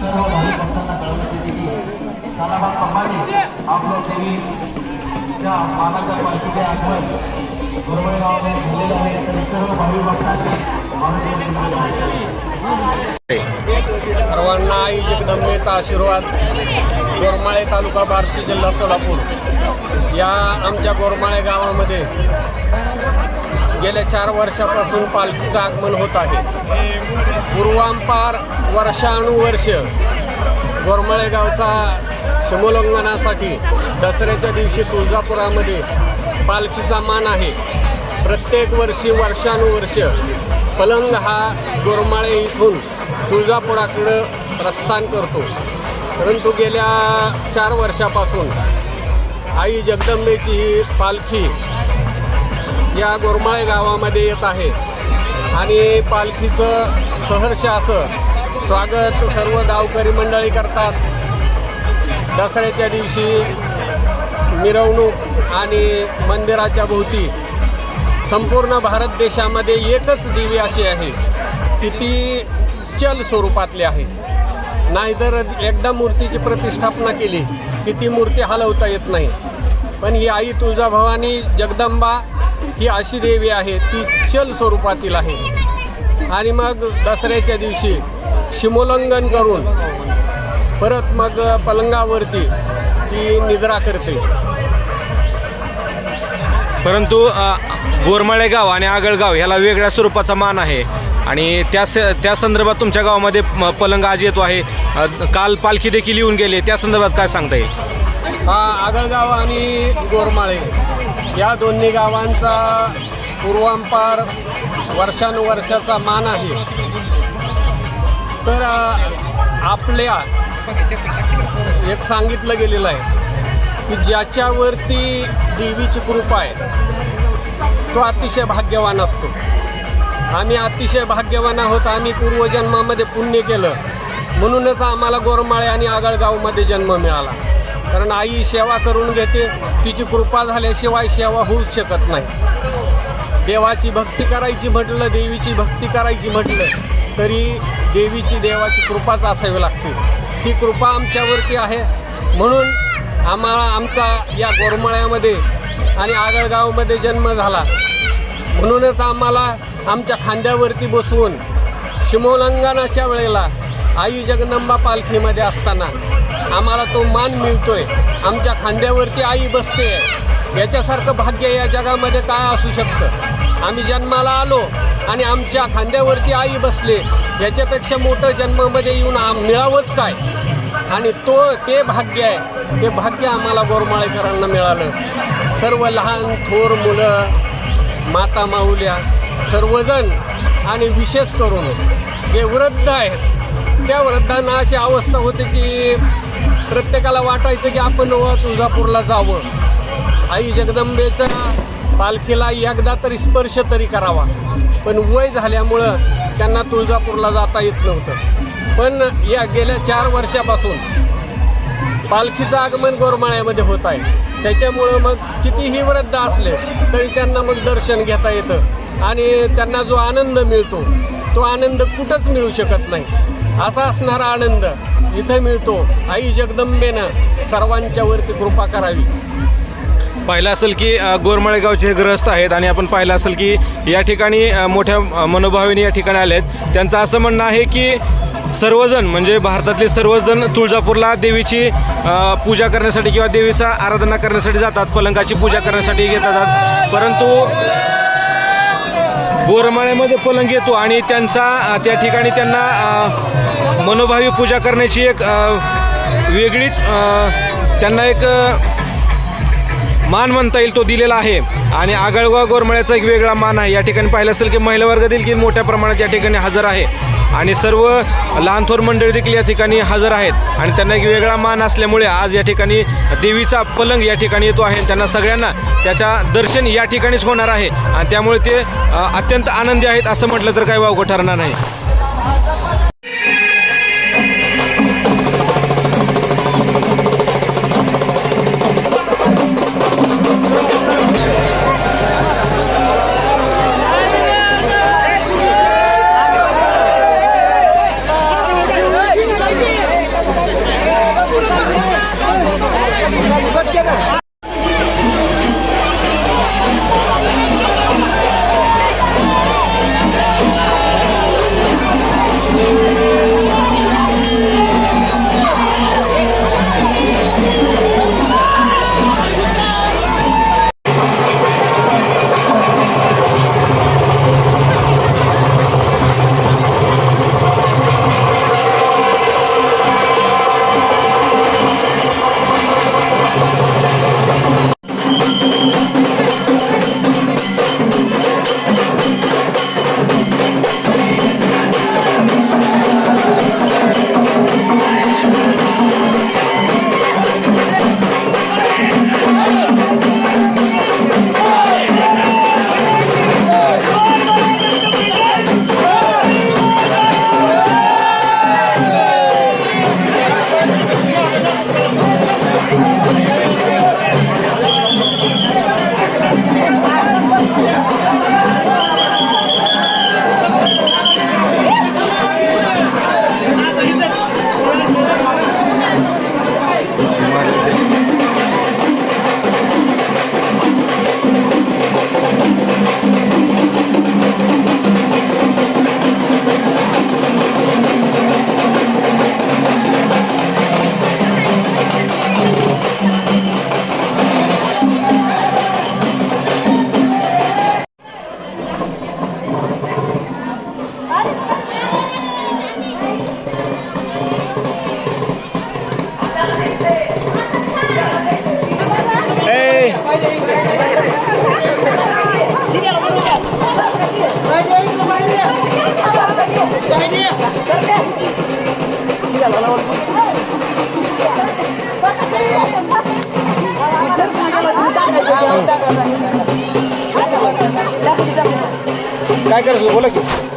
सर्व भाविकांना कळवण्यात येते की आपल्या मानाच्या पालखीचे आगमन गोरवळगावामध्ये झालेलं आहे तर सर्व भाविक भक्तांचे सर्वांना आई जगदंबेचा आशीर्वाद. गोरमाळे तालुका बार्शी जिल्हा सोलापूर. या आमच्या गोरमाळे गावामध्ये गेल्या चार वर्षापासून पालखीचं आगमन होत आहे. पूर्वांपार वर्षानुवर्ष गोरमाळे गावचा समोल्लंघनासाठी दसऱ्याच्या दिवशी तुळजापुरामध्ये पालखीचा मान आहे. प्रत्येक वर्षी वर्षानुवर्ष पलंग हा गोरमाळे इथून तुळजापुराकडं प्रस्थान करतो. परंतु गेल्या चार वर्षापासून आई जगदंबेची ही पालखी या गोरमाळे गावामध्ये येत आहे. आणि पालखीचं सहर्ष असं स्वागत सर्व गावकरी मंडळी करतात. दसऱ्याच्या दिवशी मिरवणूक आणि मंदिराच्या भोवती संपूर्ण भारत देशामध्ये एकच देवी अशी आहे की ती चल स्वरूपातली आहे. नाहीतर एकदा मूर्तीची प्रतिष्ठापना केली की ती मूर्ती हलवता येत नाही. पण ही आई तुळजाभवानी जगदंबा ही अशी देवी आहे ती चल स्वरूपातील आहे. आणि मग दसऱ्याच्या दिवशी शिमोल्लंघन करून परत मग पलंगावरती ती निद्रा करते. परंतु गोरमाळे गाव आणि आगळगाव ह्याला वेगळ्या स्वरूपाचा मान आहे. आणि त्या स त्या संदर्भात तुमच्या गावामध्ये पलंग आज येतो आहे. काल पालखी देखील येऊन गेले. त्या संदर्भात काय सांगता येईल? आगळगाव आणि गोरमाळे. या दोन्ही गावांचा पूर्वांपार वर्षानुवर्षाचा मान आहे. तर आपल्या एक सांगितलं गेलेलं आहे की ज्याच्यावरती देवीची कृपा आहे तो अतिशय भाग्यवान असतो. आम्ही अतिशय भाग्यवान आहोत आम्ही पूर्वजन्मामध्ये पुण्य केलं. म्हणूनच आम्हाला गोरमाळे आणि आगळगावमध्ये जन्म मिळाला. कारण आई सेवा करून घेते तिची कृपा झाल्याशिवाय सेवा होऊच शकत नाही. देवाची भक्ती करायची म्हटलं देवीची भक्ती करायची म्हटलं तरी देवीची देवाची कृपाच असावी लागते. ती कृपा आमच्यावरती आहे. म्हणून आम्हाला आमचा या गोरमळ्यामध्ये आणि आगळगावमध्ये जन्म झाला. म्हणूनच आम्हाला आमच्या खांद्यावरती बसवून शिमोल्लंघनाच्या वेळेला आई जगदंबा पालखीमध्ये असताना आम्हाला तो मान मिळतोय. आमच्या खांद्यावरती आई बसते. याच्यासारखं भाग्य या जगामध्ये काय असू शकतं? आम्ही जन्माला आलो आणि आमच्या खांद्यावरती आई बसले. याच्यापेक्षा मोठं जन्मामध्ये येऊन आम मिळावंच काय? आणि तो ते भाग्य आहे. ते भाग्य आम्हाला गोरमाळेकरांना मिळालं. सर्व लहान थोर मुलं माता माऊल्या सर्वजण आणि विशेष करून जे वृद्ध आहेत त्या वृद्धांना अशी अवस्था होते की प्रत्येकाला वाटायचं की आपण तुळजापूरला जावं. आई जगदंबेच्या पालखीला एकदा तरी स्पर्श तरी करावा. पण वय झाल्यामुळं त्यांना तुळजापूरला जाता येत नव्हतं. पण या गेल्या चार वर्षापासून पालखीचं आगमन गोरमाळ्यामध्ये होत आहे. त्याच्यामुळं मग कितीही वृद्ध असले तरी त्यांना मग दर्शन घेता येतं. आणि त्यांना जो आनंद मिळतो तो आनंद कुठंच मिळू शकत नाही. असा असणारा आनंद इथं मिळतो. आई जगदंबेनं सर्वांच्यावरती कृपा करावी. पाहिलं असेल की गोरमळेगावचे हे ग्रस्त आहेत आणि आपण पाहिलं असेल की या ठिकाणी मोठ्या अ, या ठिकाणी आले आहेत. त्यांचं असं म्हणणं आहे की सर्वजण म्हणजे भारतातले सर्वजण तुळजापूरला देवीची पूजा करण्यासाठी किंवा देवीचा आराधना करण्यासाठी जातात पलंगाची पूजा करण्यासाठी घेतात. परंतु बोरमाळ्यामध्ये पलंग येतो आणि त्यांचा त्या ठिकाणी त्यांना मनोभावी पूजा करण्याची एक वेगळीच त्यांना एक मान म्हणता येईल तो दिलेला आहे. आणि आगळगाव गोरमळ्याचा एक वेगळा मान आहे. या ठिकाणी पाहिलं असेल की महिला वर्ग देखील मोठ्या प्रमाणात या ठिकाणी हजर आहे. आणि सर्व लहान थोर मंडळी देखील या ठिकाणी हजर आहेत. आणि त्यांना एक वेगळा मान असल्यामुळे आज या ठिकाणी देवीचा पलंग या ठिकाणी येतो आहे. आणि त्यांना सगळ्यांना त्याच्या दर्शन या ठिकाणीच होणार आहे. आणि त्यामुळे ते अत्यंत आनंदी आहेत असं म्हटलं तर काही वावगं ठरणार नाही. बोला की